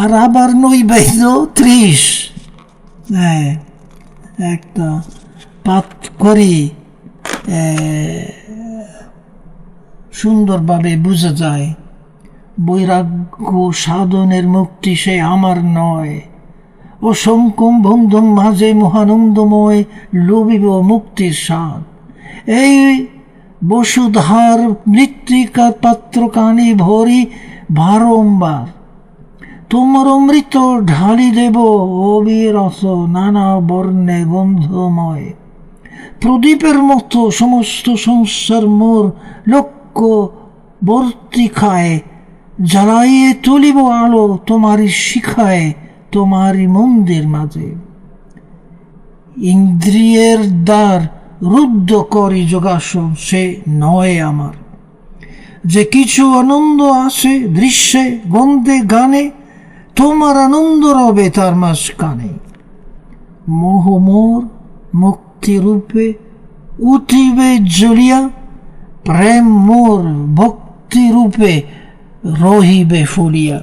আর আবার নৈবেদ্য ত্রিশ। হ্যাঁ একটা পাত করি সুন্দরভাবে বোঝা যায়। বৈরাগ্য সাধনের মুক্তি সে আমার নয়। অসংকম বন্ধম মাঝে মহানন্দময় লোভিব মুক্তির স্বাদ। এই বসুধার মৃত্তিকা পাত্র কানে ভরি বারম্বার তোমার অমৃত ঢালি দেব অবিরস নানা বর্ণে গন্ধময়। প্রদীপের মতো সমস্ত সংসার মোর লক্ষ্য বর্তিকায় জ্বালাইয়ে তুলিব আলো তোমারই শিখায়, তোমারই মন্দির মাঝে। ইন্দ্রিয়ের দ্বার রুদ্ধ করি যোগাসন, সে নয় আমার। যে কিছু আনন্দ আসে দৃশ্যে, গন্ধে, গানে তোমার আনন্দ রবে তার মাঝখানে। মোহ মোর মুক্তি রূপে উঠিবে জ্বলিয়া, প্রেম মোর ভক্তি রূপে রহিবে ফুলিয়া।